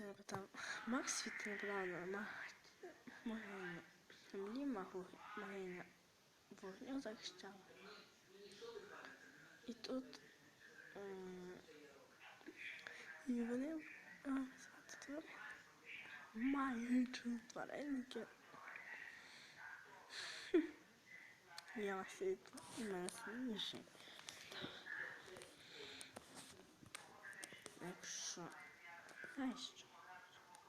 не питав, але маг могиня. Землі могиня вогню захищала. І тут ем, і вони. Мають тваринники. Я світло і мене сильніше. Якщо. Знаєш що?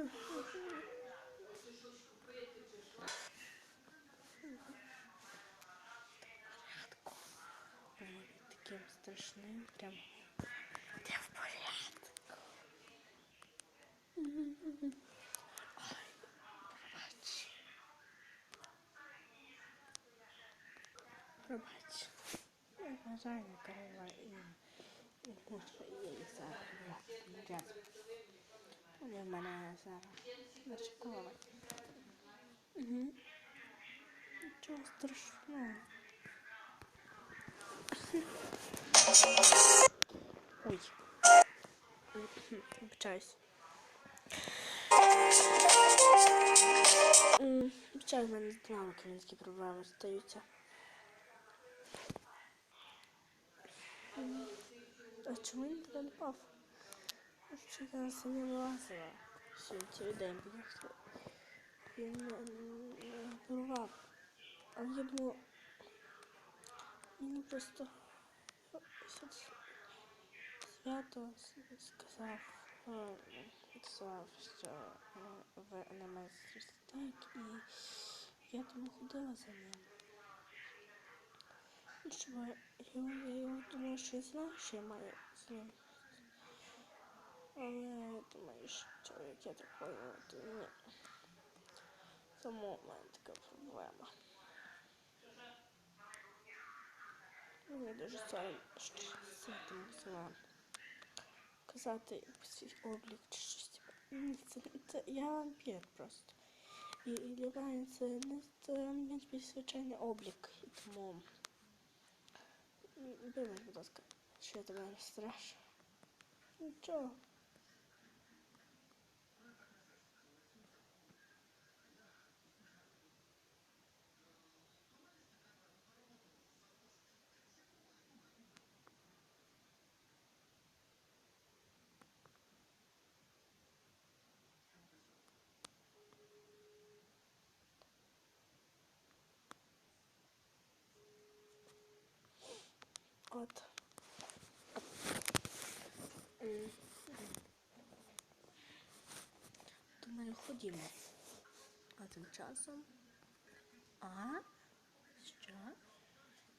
Єва. Ой, таким страшним. Прям. Ти в порядку. Ой, пробач. Пробач. Я вважаю корова і і мушу її зараз. Вони в мене зараз нашиковані. Угу. Нічого страшного. Ой. Вибачаюсь. Вибачаю, в мене з такі проблеми стаються. А чому він туди не пав? Що я на самі вилазила? Всі ці день бігти. Він не порвав. А я думала, мені просто свято сказав, е, сказав, що е, ви на мене так, і я тому ходила за ним. Ну, Що я, я, я думала, що я знаю, що я маю з ним. Але думаю, я так поняла, то ні. Тому в мене така проблема. Мені дуже соромно, що святим мусила казати свій облік чи це, це я вампір просто. І, і Лівайн це не це мій звичайний облік. І тому вибач, будь ласка, що я тебе розстрашу. Нічого. От. Думаю, ходімо. А тим часом. А? Що?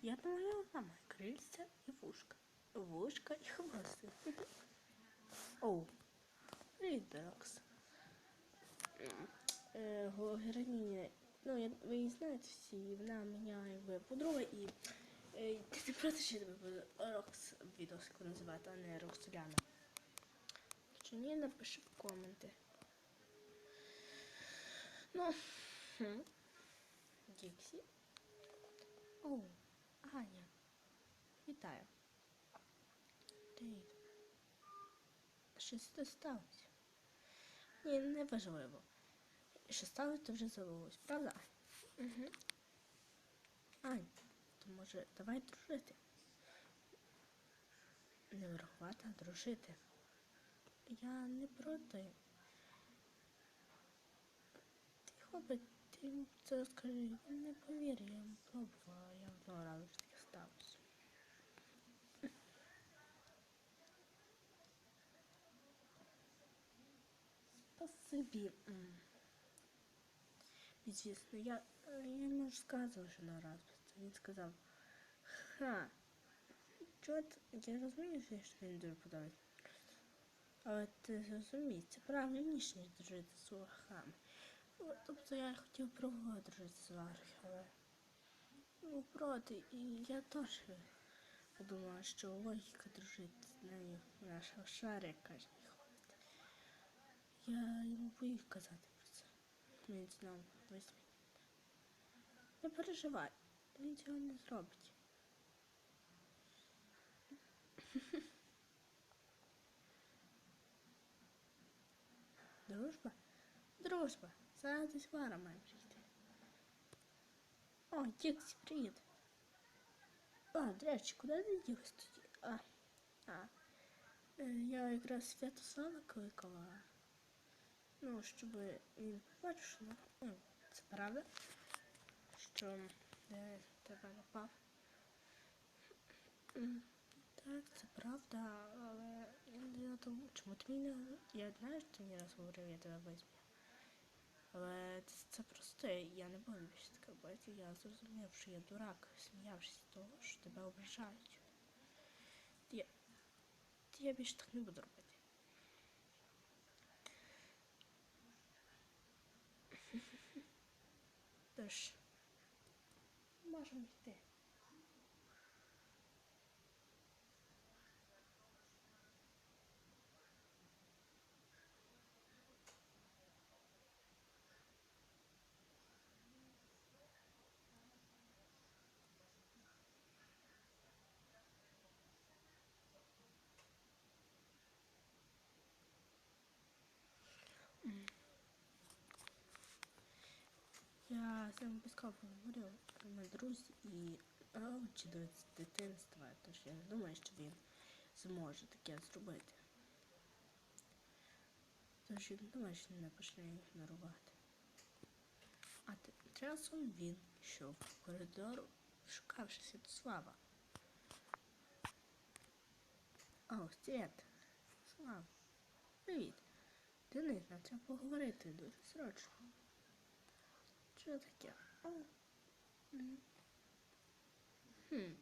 Я думаю, вона має крильця і вушка. Вушка і хвости. Оу. Привіт, Берокс. Е, Героїня, ну, ви її знаєте всі, вона якби подруга і ти що я тебе Рокс відоску називати, а не Роксоляна. Якщо ні, напиши в коменти. Ну. Діксі. О, Аня. Вітаю. Привіт. Щось тут сталося? Ні, не важливо. Що сталося, то вже забулось, правда? Угу. Ань, може давай дружити? Не ворогувати, а дружити. Я не проти. Ти хлопець, ти це скажи, він не повірить, я пробувала, я одного разу ж таке сталося. Спасибі. Звісно, я, е, я йому ж сказувала, що на раз. Він сказав, ха, от я розумію, що він дуже подобається. Але ти зрозумій, це правильніше, ніж дружити з ворогами. Тобто я хотів пробувати дружити з ворогами, ну проти, і я теж подумала, що логіка дружити з нею наша шаря каже. Я йому боюсь казати про це. Він знав весь. Не переживай, він цього не зробить. Дружба? Дружба. Зараз десь пара має прийти. О, Діксі, привіт. А, речі, куди ти ділась тоді? А, а. Е, Я якраз Святослава кликала. Ну, щоб він побачив, що ну, це правда, що де тебе напав. Так, це правда, але я не тому, чому ти мені не... Я знаю, що ти мені раз говорив, я тебе візьму. Але це, це просто я не буду більше таке робити. Я зрозумів, що я дурак, сміявшись з того, що тебе ображають. Я, я більше так не буду робити. Тож, を染めて。Я з ним безково поговорив, ми друзі і очі дитинства, тож я не думаю, що він зможе таке зробити. Тож я не думаю, що не почне ігнорувати. А тим часом він йшов по коридору, шукавши Святослава. О, Свят. Слава. Привіт. Денис, нам треба поговорити дуже срочно. Що таке? Хм.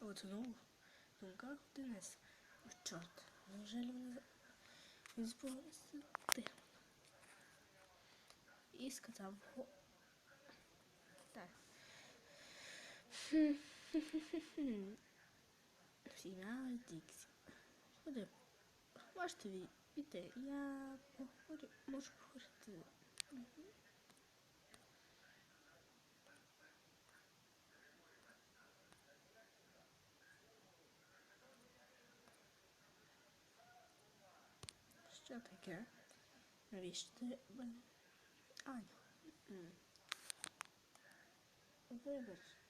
От знову в думках Денис. Чорт, неужели він збулася тихо. І сказав го. Так. Хм. Сім'я Діксі. Куди? Можете ви піти? Я поговорю, можу поговорити. Мгм. Що таке? Навіщо ти мене? Аня. М. Вибач.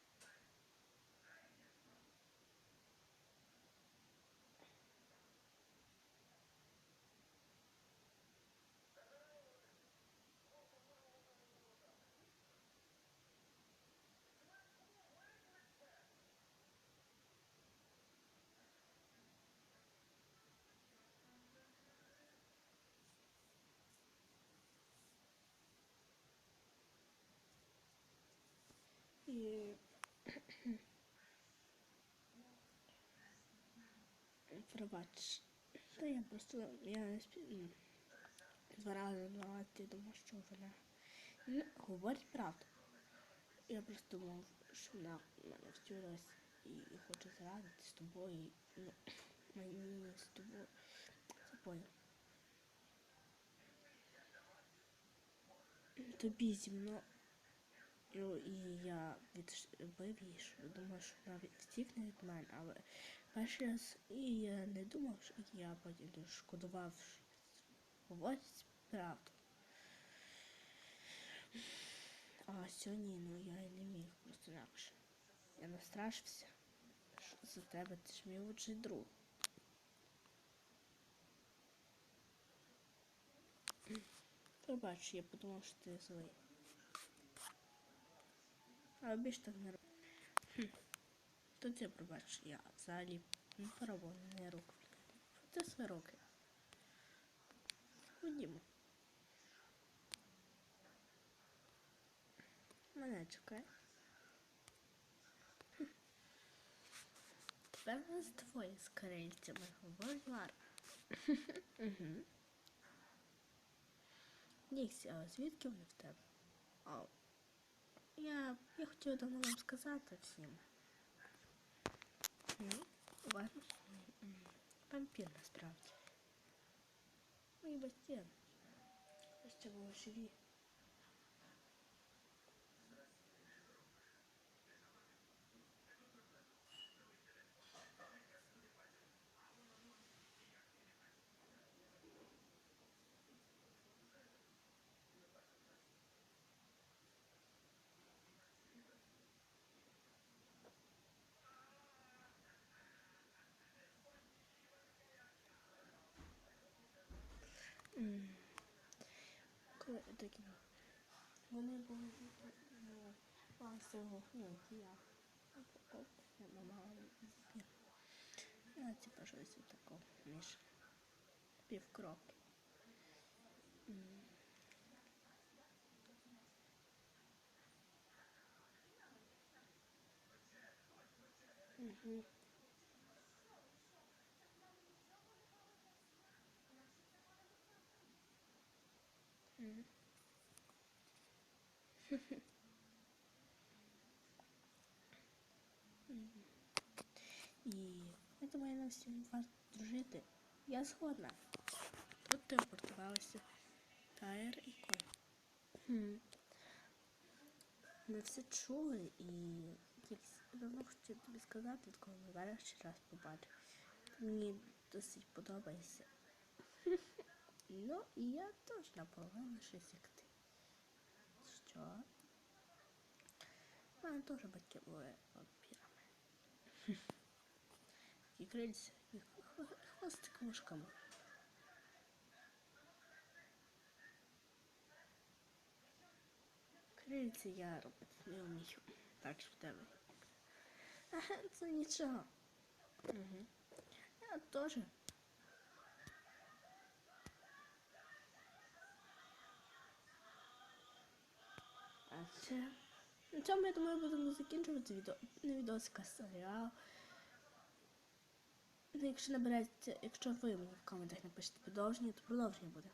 І пробач. Та я просто я не спі... м, два рази два думав, що вона не говорить правду. Я просто думав, що вона мене втюрилась і хоче зрадити з тобою. Ну, мені з тобою. Це поняв. Тобі зі мною. Ну, і я відбив її, що думав, що вона втікне від мене, але перший раз і я не думав, що я потім шкодував, говорить правду. А сьогодні, ну я не міг просто інакше. Я настрашився що за тебе, ти ж мій лучший друг. Пробач, я подумав, що ти злий. А більше так не роблю. Тут я пробачу, я взагалі не переводний руку. Це свої руки. Ходімо. Мене чекає. Тепер у нас двоє з крильцями. Вольвар. Угу. А звідки вони в тебе? Я, я хотіла давно вам сказати всім. Ну, уважно. М, Вампір насправді. Мої бастіни. Ще були живі. Коли такі вони були масово, ну, я. Такого між півкроки. М. І я думаю, нам всім варто дружити. Я згодна. Тут телепортувалися Тайр і Коль. Хм. Ми все чули і давно хотів тобі сказати, коли ми ще раз побачив. Мені досить подобається. Ну, і я теж наполовину щось як. Що? У мене теж батьки були вампірами. І крильця, і хво- хвостик мушками. Крильця я робити не вмію. Так що в тебе. Ага, це нічого. Угу. Я теж. Це. На цьому, я думаю, будемо закінчувати відео. Не відосика, а серіал. Ну, якщо набереться, якщо ви мені в коментах напишете продовження, то продовження буде.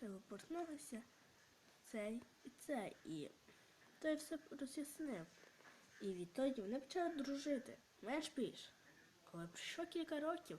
Телепортнулися цей і цей. І той все роз'яснив. І відтоді вони почали дружити. Знаєш, піш, коли пройшло кілька років,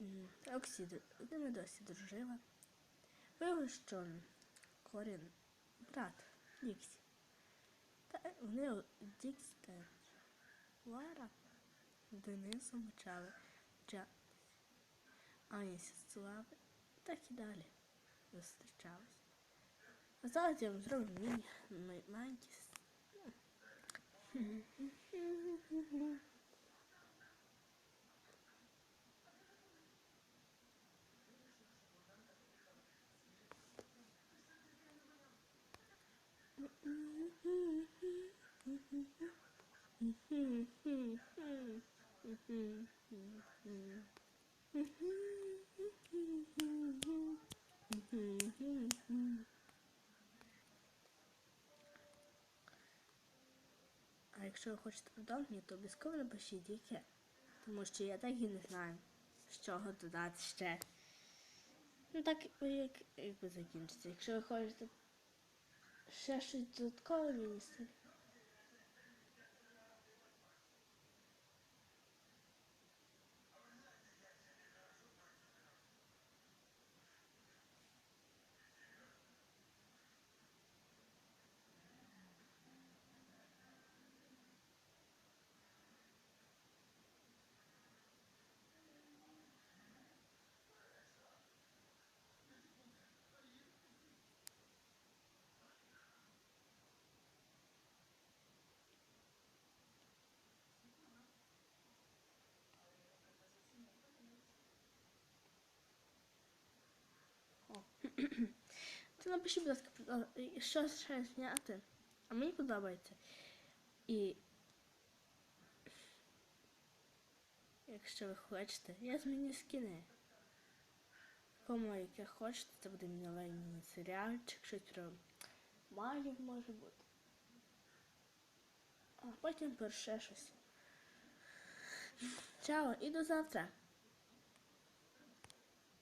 А, м, хм. Роксі. М, Роксі д- з ними досі дружила. Виявилось, що Корін брат Діксі. Та е, вони Діксі та Лара Денисом почали вчатись. Аня Слави, так і далі зустрічались. А зараз я вам зроблю міні маленький. А якщо ви хочете продовження, то обов'язково напишіть яке. Тому що я так і не знаю, з чого додати ще. Ну так як, якби закінчиться. Якщо ви хочете ще щось додаткове мені То напишіть, будь ласка, подо- що ще зняти. А мені подобається. І якщо ви хочете, я зміню скини. Кому яке хочете, це буде новий міні-серіальчик, щось про магів може бути. А потім ще щось. Чао і до завтра.